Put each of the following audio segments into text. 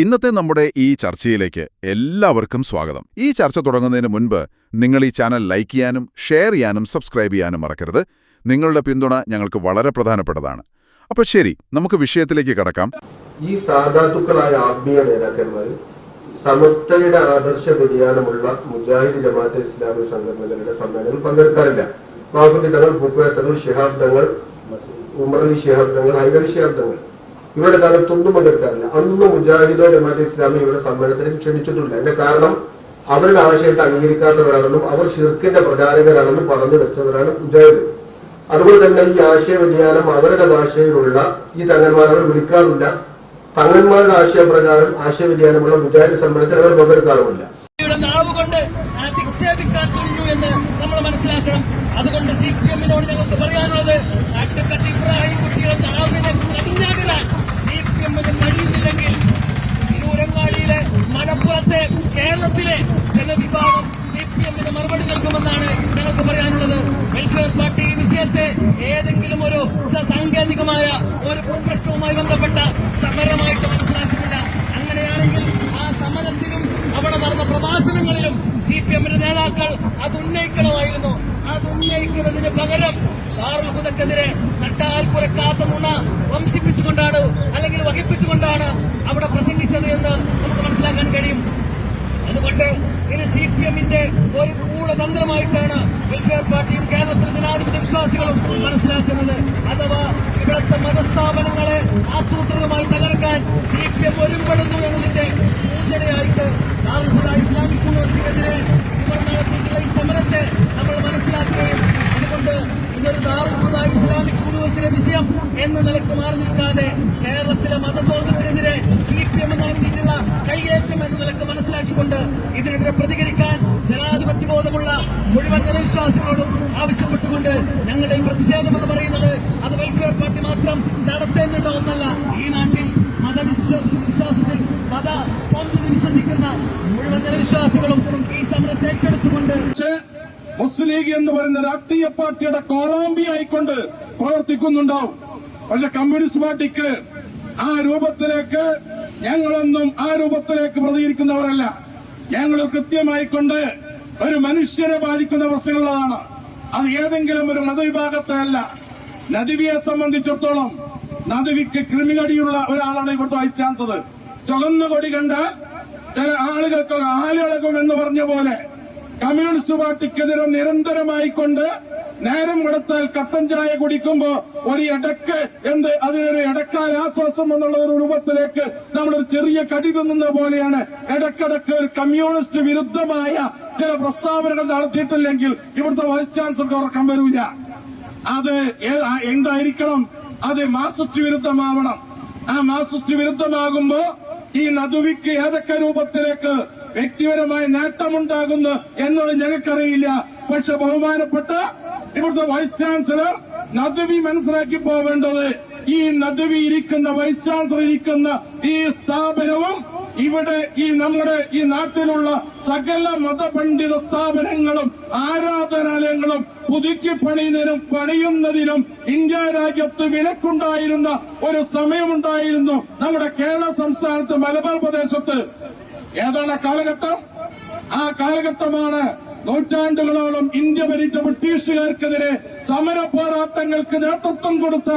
ഇന്നത്തെ നമ്മുടെ ഈ ചർച്ചയിലേക്ക് എല്ലാവർക്കും സ്വാഗതം. ഈ ചർച്ച തുടങ്ങുന്നതിന് മുൻപ് നിങ്ങൾ ഈ ചാനൽ ലൈക്ക് ചെയ്യാനും ഷെയർ ചെയ്യാനും സബ്സ്ക്രൈബ് ചെയ്യാനും മറക്കരുത്. നിങ്ങളുടെ പിന്തുണ ഞങ്ങൾക്ക് വളരെ പ്രധാനപ്പെട്ടതാണ്. അപ്പോൾ ശരി നമുക്ക് വിഷയത്തിലേക്ക് കടക്കാം. ഈ സാധാത്തുക്കളായ ആത്മീയ നേതാക്കന്മാർ സമസ്തയുടെ ആദർശ വ്യതിയാനമുള്ള മുജാഹിദ് ജമാഅത്തെ ഇസ്ലാമി സംഘടനകളുടെ സമ്മേളനം പങ്കെടുക്കാറില്ല. ബാബുദ്ദീൻ ഭൂപ്പേത്തങ്ങൾ ഷിഹാബ്ദങ്ങൾ ഉമറലി ശിഹാബ് തങ്ങൾ ഹൈദർ ശിഹാബ് തങ്ങൾ ഇവരുടെ കാലത്തൊന്നും പങ്കെടുക്കാറില്ല അന്ന് മുജാഹിദോ ജമാഅത്തെ ഇസ്ലാമി ഇവരുടെ സമ്മേളനത്തിന് ക്ഷണിച്ചിട്ടില്ല അതിന്റെ കാരണം അവരുടെ ആശയത്തെ അംഗീകരിക്കാത്തവരാണെന്നും അവർ ഷിർക്കിന്റെ പ്രചാരകരാണെന്നും പറഞ്ഞു വെച്ചവരാണ് മുജാഹിദ്. അതുപോലെ തന്നെ ഈ ആശയ വ്യതിയാനം അവരുടെ ഭാഷയിലുള്ള ഈ തങ്ങന്മാർ അവർ വിളിക്കാറില്ല. തങ്ങന്മാരുടെ ആശയപ്രകാരം ആശയ വ്യതിയാനമുള്ള മുജാഹിദ് സമ്മേളനത്തിൽ അവർ പങ്കെടുക്കാറുമില്ല. അതുകൊണ്ട് സി പി എമ്മിനോട് ഞങ്ങൾക്ക് പറയാനുള്ളത് അഡ്വക്കറ്റ് ഇബ്രാഹിം കുട്ടിയുടെ നാവിനെ കടിഞ്ഞാകിടാൻ സി പി എമ്മിന് കഴിയുന്നില്ലെങ്കിൽ തിരൂരങ്ങാടിയിലെ മലപ്പുറത്തെ കേരളത്തിലെ ജനവിഭാഗം സി പി എമ്മിന് മറുപടി നൽകുമെന്നാണ് ഞങ്ങൾക്ക് പറയാനുള്ളത് വെൽഫെയർ പാർട്ടി ഈ വിഷയത്തെ ഏതെങ്കിലും ഒരു സ- സാങ്കേതികമായ ഒരു ഭൂപ്രശ്നവുമായി ബന്ധപ്പെട്ട സമരമായിട്ട് മനസ്സിലാക്കുന്നില്ല അങ്ങനെയാണെങ്കിൽ ആ സമരത്തിലും അവിടെ നടന്ന പ്രഭാഷണങ്ങളിലും സി പി എമ്മിന്റെ നേതാക്കൾ അത് ഉന്നയിക്കണമായിരുന്നു അത് ഉന്നയിക്കുന്നതിന് പകരം ദാറുൽഹുദക്കെതിരെ നട്ടാൽ കുരക്കാത്ത നുണ വംശിപ്പിച്ചുകൊണ്ടാണ് അല്ലെങ്കിൽ വഹിപ്പിച്ചുകൊണ്ടാണ് അവിടെ പ്രസംഗിച്ചത് എന്ന് നമുക്ക് മനസ്സിലാക്കാൻ കഴിയും. അതുകൊണ്ട് ഇത് സി പി എമ്മിന്റെ ഒരു ഗൂഢതന്ത്രമായിട്ടാണ് വെൽഫെയർ പാർട്ടിയും കേരളത്തിലെ ജനാധിപത്യ വിശ്വാസികളും മനസ്സിലാക്കുന്നത്. അഥവാ ഇവിടുത്തെ മതസ്ഥാപനങ്ങളെ ആസൂത്രിതമായി തകർക്കാൻ സി പി എം ഒരുപെടുന്നു എന്നതിന്റെ സൂചനയായിട്ട് ദാറുൽഹുദ ഇസ്ലാമിക് യൂണിവേഴ്സിറ്റിക്കെതിരെ ഇവർ നടത്തിയിട്ടുള്ള ഈ സമരത്തെ നമ്മൾ മനസ്സിലാക്കുകയും അതുകൊണ്ട് ഇതൊരു ദാറുൽഹുദ ഇസ്ലാമിക് യൂണിവേഴ്സിറ്റിയുടെ വിഷയം എന്ന നിലയ്ക്ക് മാറി നിൽക്കാതെ കേരളത്തിലെ മതസ്വാതന്ത്ര്യത്തിനെതിരെ സി പി എം നടത്തിയിട്ടുള്ള കൈയേറ്റം എന്ന നിലയ്ക്ക് മനസ്സിലാക്കിക്കൊണ്ട് ഇതിനെതിരെ പ്രതികരിക്കാൻ ജനാധിപത്യ ബോധമുള്ള മുഴുവൻ ജനവിശ്വാസികളോടും ആവശ്യപ്പെട്ടുകൊണ്ട് ഞങ്ങളുടെ ഈ പ്രതിഷേധം എന്ന് പറയുന്നത് അത് വെൽഫെയർ പാർട്ടി മാത്രം നടത്തേണ്ടിട്ട ഒന്നല്ല ഈ നാട്ടിൽ മതവിശ്വാസത്തിൽ മത സ്വാതന്ത്ര്യം വിശ്വസിക്കുന്ന മുഴുവൻ ജനവിശ്വാസികളും ഈ സമരത്തെ ഏറ്റെടുത്തുകൊണ്ട് മുസ്ലിം ലീഗ് എന്ന് പറയുന്ന രാഷ്ട്രീയ പാർട്ടിയുടെ കോളാമ്പി ആയിക്കൊണ്ട് പ്രവർത്തിക്കുന്നുണ്ടാവും. പക്ഷെ കമ്മ്യൂണിസ്റ്റ് പാർട്ടിക്ക് ആ രൂപത്തിലേക്ക് ഞങ്ങളൊന്നും ആ രൂപത്തിലേക്ക് പ്രതികരിക്കുന്നവരല്ല. ഞങ്ങൾ കൃത്യമായിക്കൊണ്ട് ഒരു മനുഷ്യരെ ബാധിക്കുന്ന പ്രശ്നങ്ങളാണ്. അത് ഏതെങ്കിലും ഒരു മതവിഭാഗത്തെ അല്ല. നദിവിയെ സംബന്ധിച്ചിടത്തോളം നദിവിക്ക് കൃമികടിയുള്ള ഒരാളാണ് ഇവിടുത്തെ വൈസ് ചാൻസലർ. ചുവന്ന കൊടി കണ്ടാൽ ചില ആളുകൾക്ക് ആലിളകും എന്ന് പറഞ്ഞ പോലെ കമ്മ്യൂണിസ്റ്റ് പാർട്ടിക്കെതിരെ നിരന്തരമായി കൊണ്ട് നേരം കൊടുത്താൽ കട്ടൻ ചായ കുടിക്കുമ്പോ ഒരു ഇടയ്ക്ക് എന്ത് അതിനൊരു ഇടക്കാൽ ആശ്വാസം എന്നുള്ള ഒരു രൂപത്തിലേക്ക് നമ്മളൊരു ചെറിയ കടി തിന്നുന്ന പോലെയാണ്. ഇടക്കിടക്ക് ഒരു കമ്മ്യൂണിസ്റ്റ് വിരുദ്ധമായ ചില പ്രസ്താവനകൾ നടത്തിയിട്ടില്ലെങ്കിൽ ഇവിടുത്തെ വൈസ് ചാൻസലർക്ക് ഉറക്കം വരൂല. അത് എന്തായിരിക്കണം? അത് മാർസിസ്റ്റ് വിരുദ്ധമാവണം. ആ മാർസിസ്റ്റ് വിരുദ്ധമാകുമ്പോ ഈ നദുവിക്ക് ഏതൊക്കെ രൂപത്തിലേക്ക് വ്യക്തിപരമായ നേട്ടമുണ്ടാകുന്നു എന്നുള്ളത് ഞങ്ങൾക്കറിയില്ല. പക്ഷെ ബഹുമാനപ്പെട്ട ഇവിടുത്തെ വൈസ് ചാൻസലർ നദുവി മനസ്സിലാക്കി പോവേണ്ടത്. ഈ നദുവി ഇരിക്കുന്ന വൈസ് ചാൻസലർ ഇരിക്കുന്ന ഈ സ്ഥാപനവും ഇവിടെ ഈ നമ്മുടെ ഈ നാട്ടിലുള്ള സകല മതപണ്ഡിത സ്ഥാപനങ്ങളും ആരാധനാലയങ്ങളും പുതുക്കി പണിയുന്നതിനും പണിയുന്നതിനും ഇന്ത്യ രാജ്യത്ത് വിലക്കുണ്ടായിരുന്ന ഒരു സമയമുണ്ടായിരുന്നു നമ്മുടെ കേരള സംസ്ഥാനത്ത് മലബാർ പ്രദേശത്ത്. ഏതാണ് കാലഘട്ടം? ആ കാലഘട്ടമാണ് നൂറ്റാണ്ടുകളോളം ഇന്ത്യ ഭരിച്ച ബ്രിട്ടീഷുകാർക്കെതിരെ സമര പോരാട്ടങ്ങൾക്ക് നേതൃത്വം കൊടുത്ത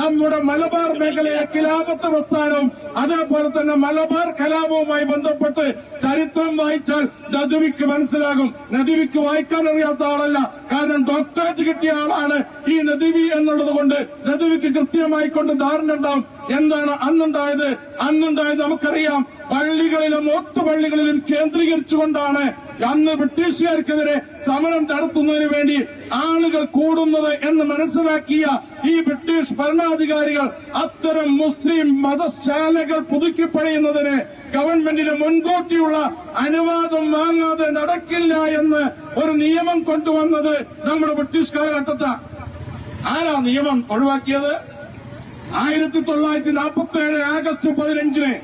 നമ്മുടെ മലബാർ മേഖലയിലെ കിലാപത്ത് പ്രസ്ഥാനവും അതേപോലെ തന്നെ മലബാർ കലാപവുമായി ബന്ധപ്പെട്ട് ചരിത്രം വായിച്ചാൽ നദുവിക്ക് മനസ്സിലാകും. നദുവിക്ക് വായിക്കാൻ അറിയാത്ത ആളല്ല. കാരണം ഡോക്ടറേറ്റ് കിട്ടിയ ആളാണ് ഈ നദുവി എന്നുള്ളത് കൊണ്ട് നദുവിക്ക് കൃത്യമായി കൊണ്ട് ധാരണ ഉണ്ടാവും. എന്താണ് അന്നുണ്ടായത്? അന്നുണ്ടായത് നമുക്കറിയാം. പള്ളികളിലും ഒത്തുപള്ളികളിലും കേന്ദ്രീകരിച്ചുകൊണ്ടാണ് അന്ന് ബ്രിട്ടീഷുകാർക്കെതിരെ സമരം നടത്തുന്നതിന് വേണ്ടി ആളുകൾ കൂടുന്നത് എന്ന് മനസ്സിലാക്കിയ ഈ ബ്രിട്ടീഷ് ഭരണാധികാരികൾ അത്തരം മുസ്ലിം മതശാലകൾ പുതുക്കി പണിയുന്നതിന് ഗവൺമെന്റിന് മുൻകൂട്ടിയുള്ള അനുവാദം വാങ്ങാതെ നടക്കില്ല എന്ന് ഒരു നിയമം കൊണ്ടുവന്നത് നമ്മുടെ ബ്രിട്ടീഷ് കാലഘട്ടത്താണ് ആരാ നിയമം ഒഴിവാക്കിയത്? ആയിരത്തി തൊള്ളായിരത്തി നാൽപ്പത്തി ഏഴ് ആഗസ്റ്റ് പതിനഞ്ചിന്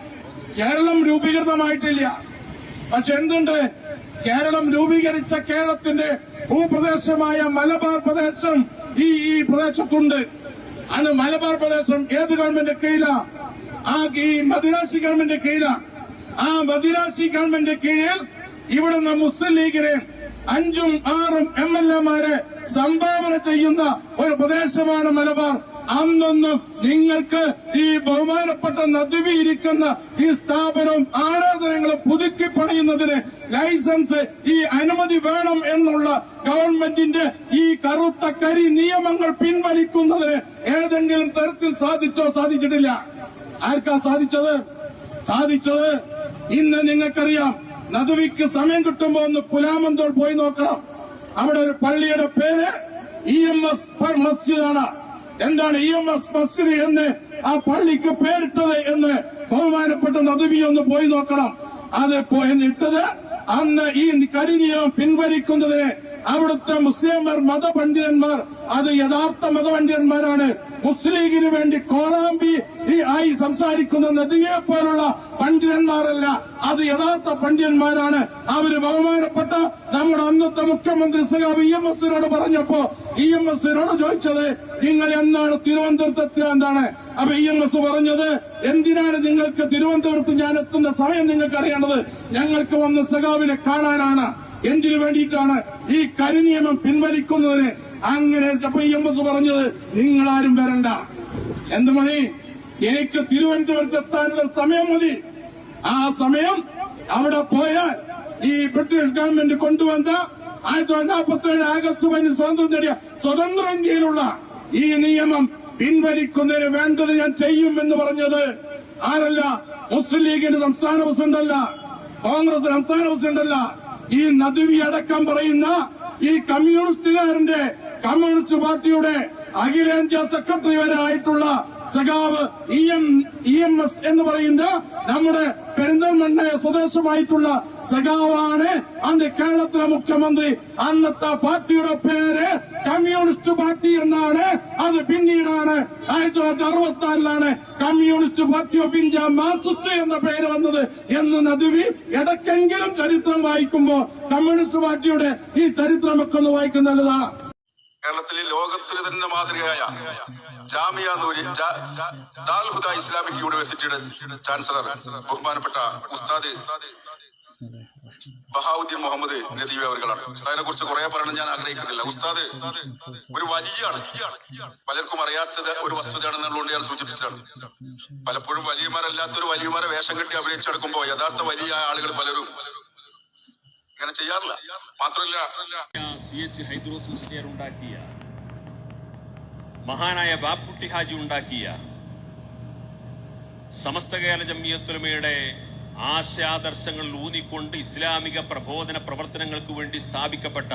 കേരളം രൂപീകൃതമായിട്ടില്ല. പക്ഷെ എന്തുണ്ട്? കേരളം രൂപീകരിച്ച കേരളത്തിന്റെ ഭൂപ്രദേശമായ മലബാർ പ്രദേശം ഈ ഈ പ്രദേശത്തുണ്ട്. അന്ന് മലബാർ പ്രദേശം ഏത് ഗവൺമെന്റ് കീഴിലാ? ആ ഈ മദിരാശി ഗവൺമെന്റ് കീഴിലാ. ആ മദിരാശി ഗവൺമെന്റ് കീഴിൽ ഇവിടുന്ന് മുസ്ലിം ലീഗിനെ അഞ്ചും ആറും എം എൽ എമാരെ സംഭാവന ചെയ്യുന്ന ഒരു പ്രദേശമാണ് മലബാർ. അന്നൊന്നും നിങ്ങൾക്ക് ഈ ബഹുമാനപ്പെട്ട നദുവി ഇരിക്കുന്ന ഈ സ്ഥാപനവും ആരാധനങ്ങളും പുതുക്കി പണിയുന്നതിന് ലൈസൻസ് ഈ അനുമതി വേണം എന്നുള്ള ഗവൺമെന്റിന്റെ ഈ കറുത്ത കരി നിയമങ്ങൾ പിൻവലിക്കുന്നതിന് ഏതെങ്കിലും തരത്തിൽ സാധിച്ചോ സാധിച്ചിട്ടില്ല. ആർക്കാ സാധിച്ചത്? സാധിച്ചത്? ഇന്ന് നിങ്ങൾക്കറിയാം നദുവിക്ക് സമയം കിട്ടുമ്പോ ഒന്ന് പുലാമന്തോൾ പോയി നോക്കണം. അവിടെ ഒരു പള്ളിയുടെ പേര് ഇ എം എസ് മസ്ജിദാണ്. എന്താണ് ഇ എം എസ് മസ്ജിദ് എന്ന് ആ പള്ളിക്ക് പേരിട്ടത് എന്ന് ബഹുമാനപ്പെട്ട നദുവി ഒന്ന് പോയി നോക്കണം. അത് എന്നിട്ടത് അന്ന് ഈ കരിനിയമം പിൻവലിക്കുന്നതിന് അവിടുത്തെ മുസ്ലിംമാർ മതപണ്ഡിതന്മാർ അത് യഥാർത്ഥ മതപണ്ഡിതന്മാരാണ്. മുസ്ലിം ലീഗിന് വേണ്ടി കോളാമ്പി ഈ ആയി സംസാരിക്കുന്ന നദിയെ പോലുള്ള പണ്ഡിതന്മാരല്ല. അത് യഥാർത്ഥ പണ്ഡിതന്മാരാണ്. അവർ ബഹുമാനപ്പെട്ട നമ്മുടെ അന്നത്തെ മുഖ്യമന്ത്രി സഖാബ് ഇ എം എസിനോട് പറഞ്ഞപ്പോ ഇ എം എസിനോട് ചോദിച്ചത് നിങ്ങൾ എന്നാണ് തിരുവനന്തപുരത്ത് എത്തുക എന്താണ്? അപ്പൊ ഇ എം എസ് പറഞ്ഞത് എന്തിനാണ് നിങ്ങൾക്ക് തിരുവനന്തപുരത്ത് ഞാൻ എത്തുന്ന സമയം നിങ്ങൾക്ക് അറിയേണ്ടത്? ഞങ്ങൾക്ക് വന്ന് സഖാവിനെ കാണാനാണ്. എന്തിനു വേണ്ടിയിട്ടാണ് ഈ കരുനിയമം പിൻവലിക്കുന്നതിന്? അങ്ങനെ അപ്പൊ ഇ എം എസ് പറഞ്ഞത് നിങ്ങളാരും വരണ്ട. എന്ത് മതി? എനിക്ക് തിരുവനന്തപുരത്ത് എത്താനുള്ള സമയം മതി. ആ സമയം അവിടെ പോയാൽ ഈ ബ്രിട്ടീഷ് ഗവൺമെന്റ് കൊണ്ടുവന്ന ആയിരത്തി തൊള്ളായിരത്തി നാൽപ്പത്തി ഏഴ് ആഗസ്റ്റ് പതിന് സ്വാതന്ത്ര്യം നേടിയ സ്വതന്ത്ര ഇന്ത്യയിലുള്ള ഈ നിയമം പിൻവലിക്കുന്നതിന് വേണ്ടത് ഞാൻ ചെയ്യും എന്ന് പറഞ്ഞത് ആരല്ല? മുസ്ലിം ലീഗിന്റെ സംസ്ഥാന പ്രസിഡന്റല്ല. കോൺഗ്രസ് സംസ്ഥാന പ്രസിഡന്റല്ല. ഈ നദുവി അടക്കം പറയുന്ന ഈ കമ്മ്യൂണിസ്റ്റുകാരന്റെ കമ്മ്യൂണിസ്റ്റ് പാർട്ടിയുടെ അഖിലേന്ത്യാ സെക്രട്ടറി വരെ ആയിട്ടുള്ള സഖാവ് E M E M S എന്ന് പറയുന്ന നമ്മുടെ പെരിന്തൽമണ്ണ സ്വദേശമായിട്ടുള്ള സഖാവാണ്. അന്ന് കേരളത്തിലെ മുഖ്യമന്ത്രി അന്നത്തെ പാർട്ടിയുടെ പേര് കമ്മ്യൂണിസ്റ്റ് പാർട്ടി എന്നാണ്. അത് പിന്നീടാണ് ആയിരത്തി തൊള്ളായിരത്തി അറുപത്തി ആറിലാണ് communist party of India Marxist എന്ന പേര് വന്നത് എന്ന് നദുവി ഇടയ്ക്കെങ്കിലും ചരിത്രം വായിക്കുമ്പോ കമ്മ്യൂണിസ്റ്റ് പാർട്ടിയുടെ ഈ ചരിത്രമൊക്കെ ഒന്ന് വായിക്കുന്ന നല്ലതാണ് കേരളത്തിലെ ലോകത്തിന് തന്നെ മാതൃകയായ ജാമിയ നൂരി ദാൽഹുദ ഇസ്ലാമിക് യൂണിവേഴ്സിറ്റിയുടെ ചാൻസലർ ബഹുമാനപ്പെട്ട ഉസ്താദ് ബഹാവുദ്ദീൻ മുഹമ്മദ് നദീവി അവർകളാണ് ഉസ്താദിനെ കുറിച്ച് കുറെ പറയണം ഞാൻ ആഗ്രഹിക്കുന്നില്ല. ഉസ്താദ് ഒരു വലിയാണ്. പലർക്കും അറിയാത്തത് ഒരു വസ്തുതയാണെന്നുള്ളതുകൊണ്ട് ഞാൻ സൂചിപ്പിച്ചതാണ്. പലപ്പോഴും വലിയമാരല്ലാത്തൊരു വലിയമാരെ വേഷം കെട്ടി അഭിനയിച്ചെടുക്കുമ്പോ യഥാർത്ഥ വലിയ ആളുകൾ പലരും ഇങ്ങനെ ചെയ്യാറില്ല. മാത്രമല്ല സി എച്ച് ഹൈദ്രോസ് മുസ്ലിയർ ഉണ്ടാക്കിയ മഹാനായ ബാപ്പുട്ടി ഹാജി ഉണ്ടാക്കിയ സമസ്ത കേരള ജമ്മിയത്തുലമയുടെ ആശയാദർശങ്ങളിൽ ഊന്നിക്കൊണ്ട് ഇസ്ലാമിക പ്രബോധന പ്രവർത്തനങ്ങൾക്ക് വേണ്ടി സ്ഥാപിക്കപ്പെട്ട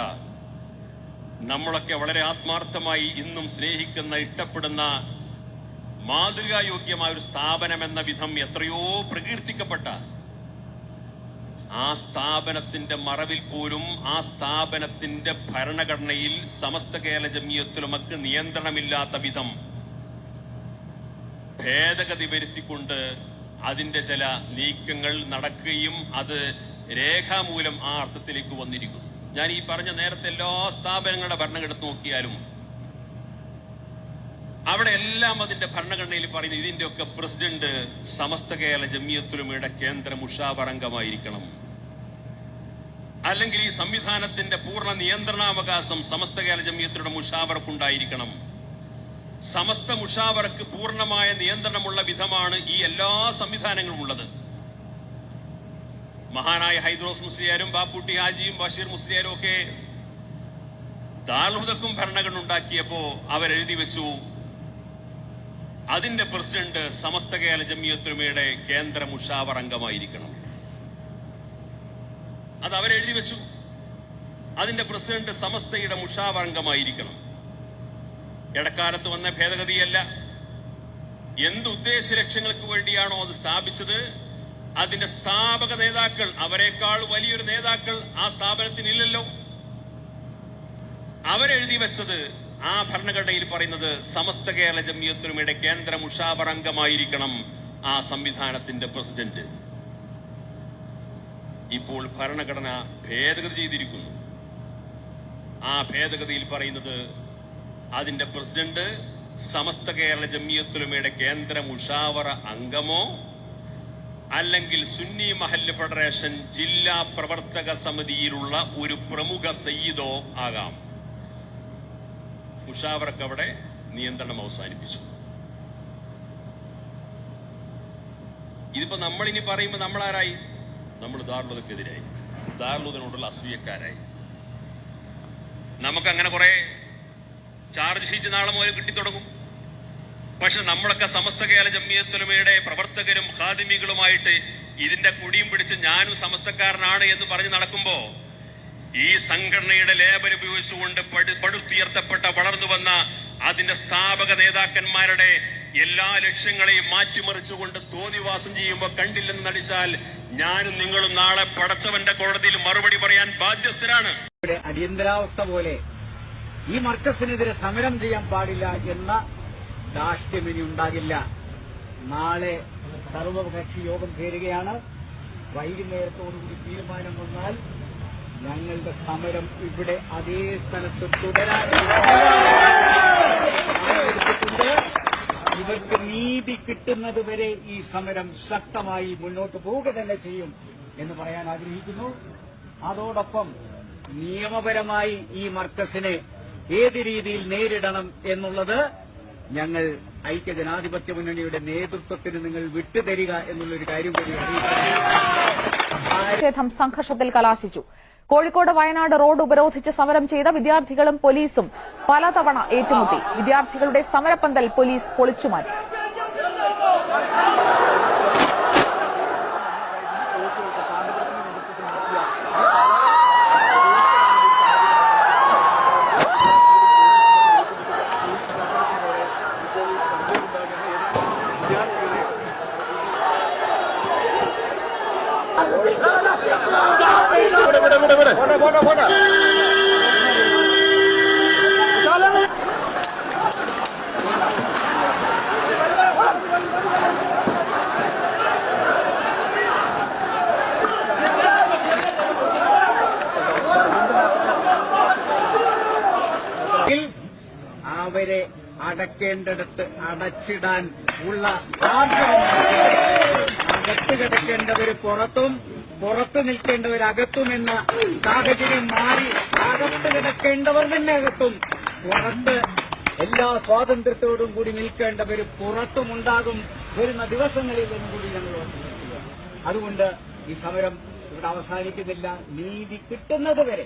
നമ്മളൊക്കെ വളരെ ആത്മാർത്ഥമായി ഇന്നും സ്നേഹിക്കുന്ന ഇഷ്ടപ്പെടുന്ന മാതൃകായോഗ്യമായ ഒരു സ്ഥാപനം എന്ന വിധം എത്രയോ പ്രകീർത്തിക്കപ്പെട്ട ആ സ്ഥാപനത്തിന്റെ മറവിൽ പോലും ആ സ്ഥാപനത്തിന്റെ ഭരണഘടനയിൽ സമസ്ത കേരള ജമിയത്തുലമക്ക് നിയന്ത്രണമില്ലാത്ത വിധം ഭേദഗതി വരുത്തിക്കൊണ്ട് അതിന്റെ ചില നീക്കങ്ങൾ നടക്കുകയും അത് രേഖാമൂലം ആ അർത്ഥത്തിലേക്ക് വന്നിരിക്കുന്നു. ഞാൻ ഈ പറഞ്ഞ നേരത്തെ എല്ലാ സ്ഥാപനങ്ങളുടെ ഭരണം എടുത്തു നോക്കിയാലും അവിടെ എല്ലാം അതിന്റെ ഭരണഘടനയിൽ പറയുന്നത് ഇതിന്റെ ഒക്കെ പ്രസിഡന്റ് സമസ്ത കേരള ജമിയത്തുലമയുടെ കേന്ദ്ര മുഷാവർ അംഗമായിരിക്കണം അല്ലെങ്കിൽ ഈ സംവിധാനത്തിന്റെ പൂർണ നിയന്ത്രണാവകാശം സമസ്ത കേരള ജമിയത്തിലൂടെ മുഷാവറക്കുണ്ടായിരിക്കണം. സമസ്ത മുഷാവറക്ക് പൂർണമായ നിയന്ത്രണമുള്ള വിധമാണ് ഈ എല്ലാ സംവിധാനങ്ങളും ഉള്ളത്. മഹാനായ ഹൈദ്രോസ് മുസ്ലിയാരും ബാപ്പുട്ടി ഹാജിയും ബഷീർ മുസ്ലിയാരും ഒക്കെ ദാർഹുദക്കും ഭരണഘടന ഉണ്ടാക്കിയപ്പോ അവരെഴുതി വെച്ചു. അതിന്റെ പ്രസിഡന്റ് സമസ്ത കേരള ജമിയത്തുലമയുടെ കേന്ദ്ര മുഷാവർ അംഗമായിരിക്കണം. അത് അവരെഴുതി വെച്ചു. അതിന്റെ പ്രസിഡന്റ് സമസ്തയുടെ മുഷാവർ അംഗമായിരിക്കണം ഇടക്കാലത്ത് വന്ന ഭേദഗതിയല്ല. എന്ത് ഉദ്ദേശ ലക്ഷ്യങ്ങൾക്ക് വേണ്ടിയാണോ അത് സ്ഥാപിച്ചത്? അതിന്റെ സ്ഥാപക നേതാക്കൾ അവരെക്കാൾ വലിയൊരു നേതാക്കൾ ആ സ്ഥാപനത്തിനില്ലല്ലോ. അവരെഴുതി വെച്ചത് ആ ഭരണഘടനയിൽ പറയുന്നത് സമസ്ത കേരള ജമിയത്തുലമയുടെ കേന്ദ്ര മുഷാവർ അംഗമായിരിക്കണം ആ സംവിധാനത്തിന്റെ പ്രസിഡന്റ്. ഇപ്പോൾ ഭരണഘടന ഭേദഗതി ചെയ്തിരിക്കുന്നു. ആ ഭേദഗതിയിൽ പറയുന്നത് അതിന്റെ പ്രസിഡന്റ് സമസ്ത കേരള ജമിയത്തുലമയുടെ കേന്ദ്ര മുഷാവറ അംഗമോ അല്ലെങ്കിൽ സുന്നി മഹല്ല് ഫെഡറേഷൻ ജില്ലാ പ്രവർത്തക സമിതിയിലുള്ള ഒരു പ്രമുഖ സയ്യിദോ ആകാം. മുഷാവറക്ക് അവിടെ നിയന്ത്രണം അവസാനിപ്പിച്ചു. ഇതിപ്പോ നമ്മളിനി പറയുമ്പോൾ നമ്മളാരായി? നമ്മൾ ദാർലുദക്കെതിരായി ദാർലുദിനോടുള്ള അസൂയക്കാരായി. നമുക്കങ്ങനെ കുറെ ചാർജ് ഷീറ്റ് നാളെ മുതൽ കിട്ടിത്തുടങ്ങും. പക്ഷെ നമ്മളൊക്കെ സമസ്ത കേരള ജമ്മിയത്തുലമയുടെ പ്രവർത്തകരും ഖാദിമികളുമായിട്ട് ഇതിന്റെ കുടിയും പിടിച്ച് ഞാനും സമസ്തക്കാരനാണ് എന്ന് പറഞ്ഞ് നടക്കുമ്പോ ഈ സംഘടനയുടെ ലേബർ ഉപയോഗിച്ചുകൊണ്ട് പടു പടുത്തുയർത്തപ്പെട്ട വളർന്നു വന്ന അതിന്റെ സ്ഥാപക നേതാക്കന്മാരുടെ എല്ലാ ലക്ഷ്യങ്ങളെയും മാറ്റിമറിച്ചുകൊണ്ട് തോന്നിവാസം ചെയ്യുമ്പോൾ കണ്ടില്ലെന്ന് നടിച്ചാൽ ഞാനും നിങ്ങളും നാളെ പടച്ചവന്റെ കോടതിയിൽ മറുപടി പറയാൻ ബാധ്യസ്ഥരാണ്. അടിയന്തരാവസ്ഥ പോലെ ഈ മർക്കസിനെതിരെ സമരം ചെയ്യാൻ പാടില്ല എന്ന ദാഷ്ട്യം ഇനി ഉണ്ടാകില്ല. നാളെ സർവകക്ഷി യോഗം ചേരുകയാണ്. വൈകുന്നേരത്തോടുകൂടി തീരുമാനം വന്നാൽ ഞങ്ങളുടെ സമരം ഇവിടെ അതേ സ്ഥലത്ത് തുടരാൻ. ഇവർക്ക് നീതി കിട്ടുന്നത് വരെ ഈ സമരം ശക്തമായി മുന്നോട്ട് പോവുക തന്നെ ചെയ്യും എന്ന് പറയാൻ ആഗ്രഹിക്കുന്നു. അതോടൊപ്പം നിയമപരമായി ഈ മർക്കസിനെ ഏത് രീതിയിൽ നേരിടണം എന്നുള്ളത് ഞങ്ങൾ ഐക്യജനാധിപത്യ മുന്നണിയുടെ നേതൃത്വത്തിന് നിങ്ങൾ വിട്ടുതരിക എന്നുള്ളൊരു കാര്യം കൂടി പ്രതിഷേധം സംഘർഷത്തിൽ കലാശിച്ചു. കോഴിക്കോട് വയനാട് റോഡ് ഉപരോധിച്ച് സമരം ചെയ്ത വിദ്യാർത്ഥികളും പോലീസും പലതവണ ഏറ്റുമുട്ടി. വിദ്യാർത്ഥികളുടെ സമരപ്പന്തൽ പോലീസ് പൊളിച്ചുമാറ്റി. അടക്കേണ്ടിടത്ത് അടച്ചിടാൻ ഉള്ള അകത്ത് കിടക്കേണ്ടവർ പുറത്തും പുറത്ത് നിൽക്കേണ്ടവർ അകത്തും എന്ന സാഹചര്യം മാറി അകത്ത് കിടക്കേണ്ടവർ തന്നെ അകത്തും. പുറത്ത് എല്ലാ സ്വാതന്ത്ര്യത്തോടും കൂടി നിൽക്കേണ്ടവർ പുറത്തുമുണ്ടാകും വരുന്ന ദിവസങ്ങളിൽ നിന്നും കൂടി ഞങ്ങൾ ഓർമ്മിക്കുക അതുകൊണ്ട് ഈ സമരം ഇവിടെ അവസാനിക്കുന്നില്ല. നീതി കിട്ടുന്നത് വരെ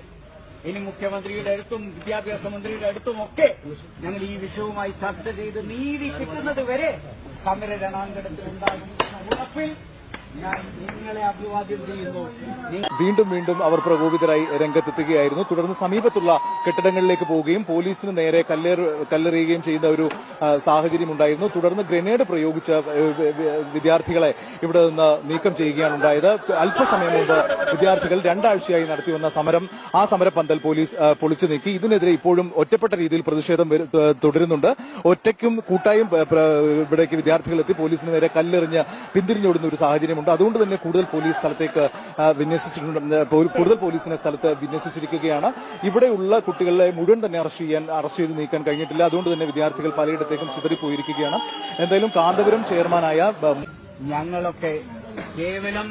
ഇനി മുഖ്യമന്ത്രിയുടെ അടുത്തും വിദ്യാഭ്യാസ മന്ത്രിയുടെ അടുത്തും ഒക്കെ ഞങ്ങൾ ഈ വിഷയവുമായി ചർച്ച ചെയ്ത് നീതി കിട്ടുന്നത് വരെ സമര രണാങ്കണത്തിൽ ഉണ്ടാകും ഉറപ്പിൽ വീണ്ടും വീണ്ടും അവർ പ്രകോപിതരായി രംഗത്തെത്തുകയായിരുന്നു. തുടർന്ന് സമീപത്തുള്ള കെട്ടിടങ്ങളിലേക്ക് പോവുകയും പോലീസിന് നേരെ കല്ലേറ് കല്ലെറിയുകയും ചെയ്യുന്ന ഒരു സാഹചര്യം ഉണ്ടായിരുന്നു തുടർന്ന് ഗ്രനേഡ് പ്രയോഗിച്ച് വിദ്യാർത്ഥികളെ ഇവിടെ നിന്ന് നീക്കം ചെയ്യുകയാണ് ഉണ്ടായത്. അല്പസമയം മുമ്പ് വിദ്യാർത്ഥികൾ രണ്ടാഴ്ചയായി നടത്തിവന്ന സമരം ആ സമരപന്തൽ പോലീസ് പൊളിച്ചു നീക്കി. ഇതിനെതിരെ ഇപ്പോഴും ഒറ്റപ്പെട്ട രീതിയിൽ പ്രതിഷേധം തുടരുന്നുണ്ട്. ഒറ്റയ്ക്കും കൂട്ടായും ഇവിടേക്ക് വിദ്യാർത്ഥികൾ എത്തി. പോലീസിന് നേരെ കല്ലെറിഞ്ഞ് പിന്തിരിഞ്ഞോടുന്ന ഒരു സാഹചര്യമുണ്ട്. അതുകൊണ്ട് തന്നെ കൂടുതൽ പോലീസ് സ്ഥലത്തേക്ക് വിന്യസിച്ചിട്ടുണ്ട്. കൂടുതൽ പോലീസിനെ സ്ഥലത്ത് വിന്യസിച്ചിരിക്കുകയാണ്. ഇവിടെയുള്ള കുട്ടികളെ മുഴുവൻ തന്നെ അറസ്റ്റ് ചെയ്യാൻ അറസ്റ്റ് ചെയ്ത് നീക്കാൻ കഴിഞ്ഞിട്ടില്ല. അതുകൊണ്ട് തന്നെ വിദ്യാർത്ഥികൾ പലയിടത്തേക്കും ചിതറിപ്പോയിരിക്കുകയാണ്. എന്തായാലും കാന്തപുരം ചെയർമാനായ ഞങ്ങളൊക്കെ കേവലം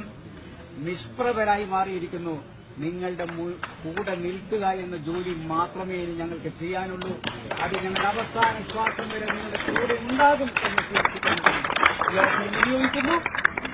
നിഷ്പ്രഭരായി മാറിയിരിക്കുന്നു. നിങ്ങളുടെ കൂടെ നിൽക്കുക എന്ന ജോലി മാത്രമേ ഞങ്ങൾക്ക് ചെയ്യാനുള്ളൂ. അത് ഞങ്ങളുടെ അവസാന ശ്വാസം വരെ നിങ്ങളുടെ കൂടെ ഉണ്ടാകും എന്ന് വിനിയോഗിക്കുന്നു